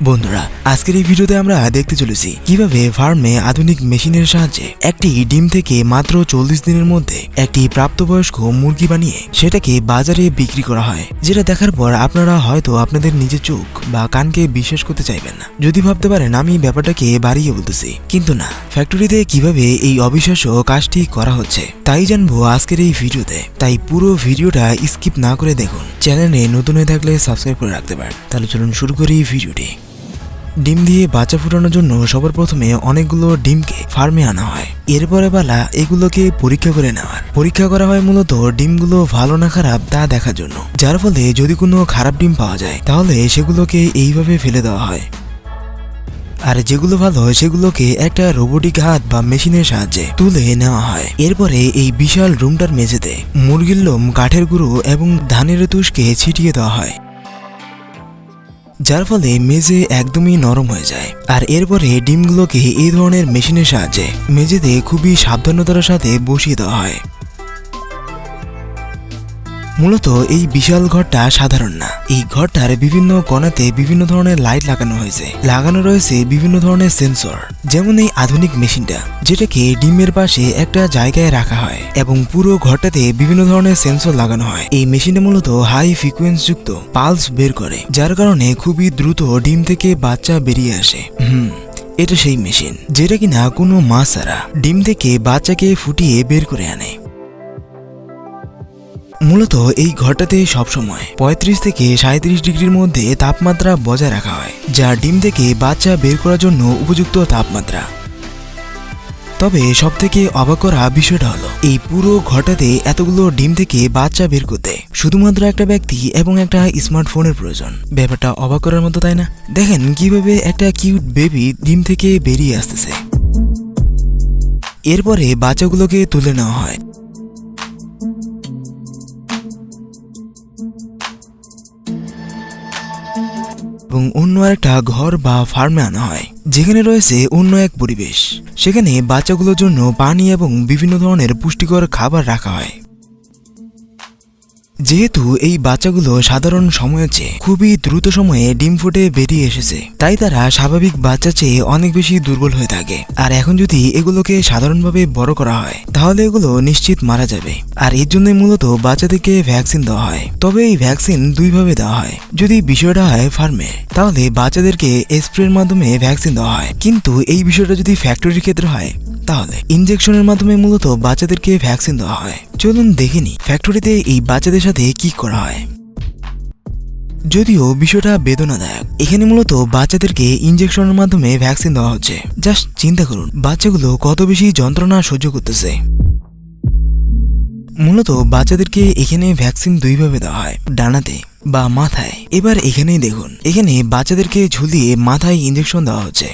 বন্ধুরা, আজকের এই ভিডিওতে আমরা দেখতে চলেছি কীভাবে ফার্মে আধুনিক মেশিনের সাহায্যে একটি ডিম থেকে মাত্র চল্লিশ দিনের মধ্যে একটি প্রাপ্তবয়স্ক মুরগি বানিয়ে সেটাকে বাজারে বিক্রি করা হয়। যেটা দেখার পর আপনারা হয়তো আপনাদের নিজের চোখ বা কানকে বিশ্বাস করতে চাইবেন না। যদি ভাবতে পারেন, আমি ব্যাপারটাকে বাড়িয়ে বলতেছি। কিন্তু না, ফ্যাক্টরিতে কীভাবে এই অবিশ্বাস্য কাজটি করা হচ্ছে, তাই জানব আজকের এই ভিডিওতে। তাই পুরো ভিডিওটা স্কিপ না করে দেখুন। চ্যানেলে নতুন হয়ে থাকলে সাবস্ক্রাইব করে রাখতে পারেন। তাহলে চলুন শুরু করি ভিডিওটি। ডিম দিয়ে বাচ্চা ফোটানোর জন্য সবার প্রথমে অনেকগুলো ডিমকে ফার্মে আনা হয়। এরপরে বেলা এগুলোকে পরীক্ষা করে নেওয়ার। পরীক্ষা করা হয় মূলত ডিমগুলো ভালো না খারাপ তা দেখার জন্য। যার ফলে যদি কোনো খারাপ ডিম পাওয়া যায়, তাহলে সেগুলোকে এইভাবে ফেলে দেওয়া হয়। আর যেগুলো ভালো, সেগুলোকে একটা রোবোটিক হাত বা মেশিনের সাহায্যে তুলে নেওয়া হয়। এরপরে এই বিশাল রুমটার মেঝেতে মুরগির লোম, কাঠের গুঁড়ো এবং ধানের তুষকে ছিটিয়ে দেওয়া হয়। যার ফলে মেঝে একদমই নরম হয়ে যায়। আর এরপরে ডিমগুলোকে এই ধরনের মেশিনের সাহায্যে মেঝেতে খুবই সাবধানতার সাথে বসিয়ে দেওয়া হয়। মূলত এই বিশাল ঘরটা সাধারণ না। এই ঘরটার বিভিন্ন কোণাতে বিভিন্ন ধরনের লাইট লাগানো হয়েছে। লাগানো রয়েছে বিভিন্ন ধরনের সেন্সর যেমন এই আধুনিক মেশিনটা, যেটাকে ডিমের পাশে একটা জায়গায় রাখা হয় এবং পুরো ঘরটাতে বিভিন্ন ধরনের সেন্সর লাগানো হয়। এই মেশিনটা মূলত হাই ফ্রিকুয়েন্স যুক্ত পালস বের করে, যার কারণে খুবই দ্রুত ডিম থেকে বাচ্চা বেরিয়ে আসে। হুম, এটা সেই মেশিন, যেটা কিনা কোনো মা ছাড়া ডিম থেকে বাচ্চাকে ফুটিয়ে বের করে আনে। মূলত এই ঘরটাতে সবসময় পঁয়ত্রিশ থেকে সাঁত্রিশ ডিগ্রির মধ্যে তাপমাত্রা বজায় রাখা হয়, যা ডিম থেকে বাচ্চা বের করার জন্য উপযুক্ত তাপমাত্রা। তবে সব থেকে অবাক করা বিষয়টা হলো, এই পুরো ঘরটাতে এতগুলো ডিম থেকে বাচ্চা বের করতে শুধুমাত্র একটা ব্যক্তি এবং একটা স্মার্টফোনের প্রয়োজন। ব্যাপারটা অবাক করার মতো তাই না? দেখেন কীভাবে একটা কিউট বেবি ডিম থেকে বেরিয়ে আসতেছে। এরপরে বাচ্চাগুলোকে তুলে নেওয়া হয়। অন্য একটা ঘর বা ফার্মে আনা হয়, যেখানে রয়েছে অন্য এক পরিবেশ। সেখানে বাচ্চাগুলোর জন্য পানি এবং বিভিন্ন ধরনের পুষ্টিকর খাবার রাখা হয়। যেহেতু এই বাচ্চাগুলো সাধারণ সময়ের চেয়ে খুবই দ্রুত সময়ে ডিম ফুটে বেরিয়ে এসেছে, তাই তারা স্বাভাবিক বাচ্চা চেয়ে অনেক বেশি দুর্বল হয়ে থাকে। আর এখন যদি এগুলোকে সাধারণভাবে বড় করা হয়, তাহলে এগুলো নিশ্চিত মারা যাবে। আর এর জন্যই মূলত বাচ্চাদেরকে ভ্যাকসিন দেওয়া হয়। তবে এই ভ্যাকসিন দুইভাবে দেওয়া হয়। যদি বিষয়টা হয় ফার্মে, তাহলে বাচ্চাদেরকে স্প্রের মাধ্যমে ভ্যাকসিন দেওয়া হয়। কিন্তু এই বিষয়টা যদি ফ্যাক্টরির ক্ষেত্রে হয় তাহলে ইনজেকশনের মাধ্যমে মূলত বাচ্চাদেরকে ভ্যাকসিন দেওয়া হয়। চলুন দেখিনি ফ্যাক্টরিতে এই বাচ্চাদের সাথে কি করা হয়। যদিও বিষয়টা বেদনাদায়ক, এখানে মূলত বাচ্চাদেরকে ইনজেকশনের মাধ্যমে ভ্যাকসিন দেওয়া হচ্ছে। জাস্ট চিন্তা করুন, বাচ্চাগুলো কত বেশি যন্ত্রণা সহ্য করতেছে। মূলত বাচ্চাদেরকে এখানে ভ্যাকসিন দুইভাবে দেওয়া হয়, ডানাতে বা মাথায়। এবার এখানেই দেখুন, এখানে বাচ্চাদেরকে ঝুলিয়ে মাথায় ইনজেকশন দেওয়া হচ্ছে।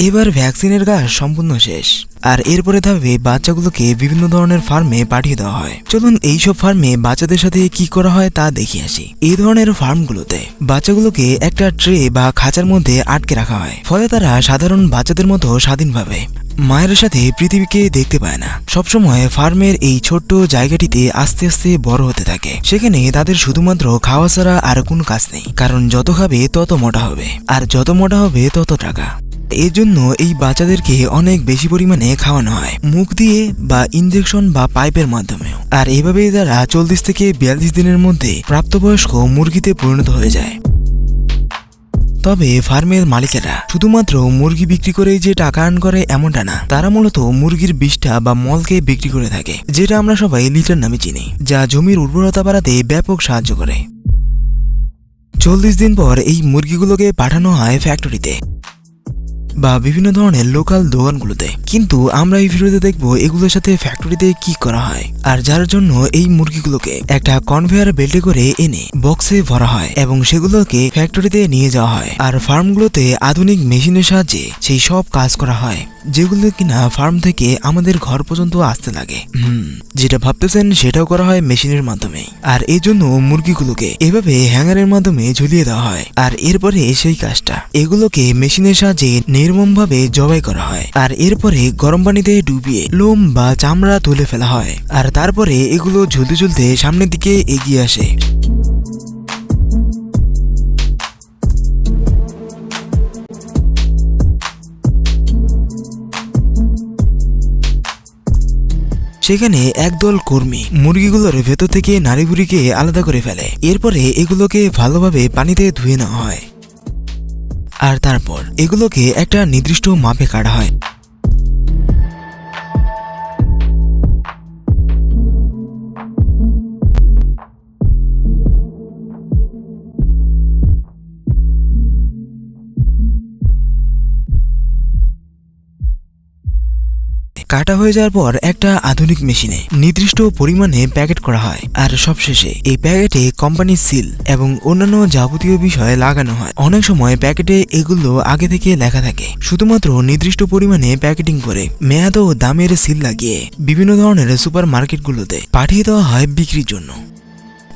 এবার ভ্যাকসিনের কাজ সম্পূর্ণ শেষ। আর এরপরে ধাপে বাচ্চাগুলোকে বিভিন্ন ধরনের ফার্মে পাঠিয়ে দেওয়া হয়। চলুন এইসব ফার্মে বাচ্চাদের সাথে কি করা হয় তা দেখে আসি। এই ধরনের ফার্মগুলোতে বাচ্চাগুলোকে একটা ট্রে বা খাঁচার মধ্যে আটকে রাখা হয়। ফলে তারা সাধারণ বাচ্চাদের মতো স্বাধীনভাবে মায়ের সাথে পৃথিবীকে দেখতে পায় না। সবসময় ফার্মের এই ছোট্ট জায়গাটিতে আস্তে আস্তে বড় হতে থাকে। সেখানে তাদের শুধুমাত্র খাওয়া ছাড়া আর কোনো কাজ নেই। কারণ যত খাবে তত মোটা হবে। আর যত মোটা হবে তত টাকা। এর জন্য এই বাচ্চাদেরকে অনেক বেশি পরিমাণে খাওয়ানো হয়। মুখ দিয়ে বা ইনজেকশন বা পাইপের মাধ্যমেও। আর এভাবেই তারা চল্লিশ থেকে বিয়াল্লিশ দিনের মধ্যে প্রাপ্তবয়স্ক মুরগিতে পরিণত হয়ে যায়। তবে ফার্মের মালিকেরা শুধুমাত্র মুরগি বিক্রি করেই যে টাকা আর্ন করে এমনটা না, তারা মূলত মুরগির বিষটা বা মলকে বিক্রি করে থাকে, যেটা আমরা সবাই লিটার নামে চিনি, যা জমির উর্বরতা বাড়াতে ব্যাপক সাহায্য করে। চল্লিশ দিন পর এই মুরগিগুলোকে পাঠানো হয় ফ্যাক্টরিতে বা বিভিন্ন ধরনের লোকাল দোকানগুলোতে। কিন্তু আমরা এই ভিডিওতে দেখব এগুলোর সাথে ফ্যাক্টরিতে কি করা হয়, আর যার জন্য এই মুরগিগুলোকে একটা কনভেয়ার বেল্টে করে এনে বক্সে ভরা হয় এবং সেগুলোকে ফ্যাক্টরিতে নিয়ে যাওয়া হয়। আর ফার্মগুলোতে আধুনিক মেশিনের সাহায্যে সেই সব কাজ করা হয়। যেগুলো কিনা ফার্ম থেকে আমাদের ঘর পর্যন্ত আসতে লাগে। যেটা ভাবতেছেন সেটাও করা হয় মেশিনের মাধ্যমে। আর এই জন্য মুরগিগুলোকে এভাবে হ্যাঙ্গারের মাধ্যমে ঝুলিয়ে দেওয়া হয়। আর এরপরে সেই কাজটা, এগুলোকে মেশিনের সাহায্যে নির্মমভাবে জবাই করা হয়। আর এরপরে গরম পানিতে ডুবিয়ে লোম বা চামড়া তুলে ফেলা হয়। আর তারপরে এগুলো ঝুলতে ঝুলতে সামনের দিকে এগিয়ে আসে। সেখানে একদল কর্মী মুরগিগুলোর ভেতর থেকে নাড়িভুড়িকে আলাদা করে ফেলে। এরপরে এগুলোকে ভালোভাবে পানিতে ধুয়ে নেওয়া হয়। আর তারপর এগুলোকে একটা নির্দিষ্ট মাপে কাটা হয়। কাটা হয়ে যাওয়ার পর একটা আধুনিক মেশিনে নির্দিষ্ট পরিমাণে প্যাকেট করা হয়। আর সবশেষে এই প্যাকেটে কোম্পানির সিল এবং অন্যান্য যাবতীয় বিষয় লাগানো হয়। অনেক সময় প্যাকেটে এগুলো আগে থেকে লেখা থাকে। শুধুমাত্র নির্দিষ্ট পরিমাণে প্যাকেটিং করে মেয়াদ ও দামের সিল লাগিয়ে বিভিন্ন ধরনের সুপার মার্কেটগুলোতে পাঠিয়ে দেওয়া হয় বিক্রির জন্য।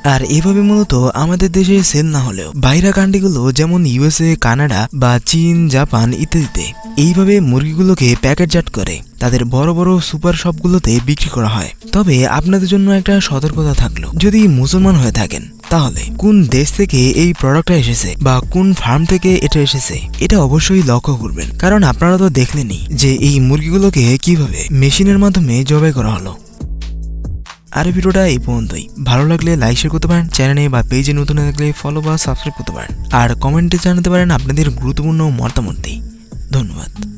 আর এভাবে মূলত আমাদের দেশে সেল না হলেও বাইরা কান্ট্রিগুলো যেমন ইউএসএ, কানাডা বা চীন, জাপান ইত্যাদিতে এইভাবে মুরগিগুলোকে প্যাকেটজাট করে তাদের বড় বড় সুপার শপগুলোতে বিক্রি করা হয়। তবে আপনাদের জন্য একটা সতর্কতা থাকল। যদি মুসলমান হয়ে থাকেন, তাহলে কোন দেশ থেকে এই প্রোডাক্টটা এসেছে বা কোন ফার্ম থেকে এটা এসেছে, এটা অবশ্যই লক্ষ্য করবেন। কারণ আপনারা তো দেখলেনই যে এই মুরগিগুলোকে কীভাবে মেশিনের মাধ্যমে জবাই করা হলো। আর ভিডিওটা এই পর্যন্তই। ভালো লাগলে লাইক শেয়ার করতে পারেন চ্যানেলে বা পেজে নতুন থাকলে ফলো বা সাবস্ক্রাইব করতে পারেন। আর কমেন্টে জানাতে পারেন আপনাদের গুরুত্বপূর্ণ মতামতটি। ধন্যবাদ।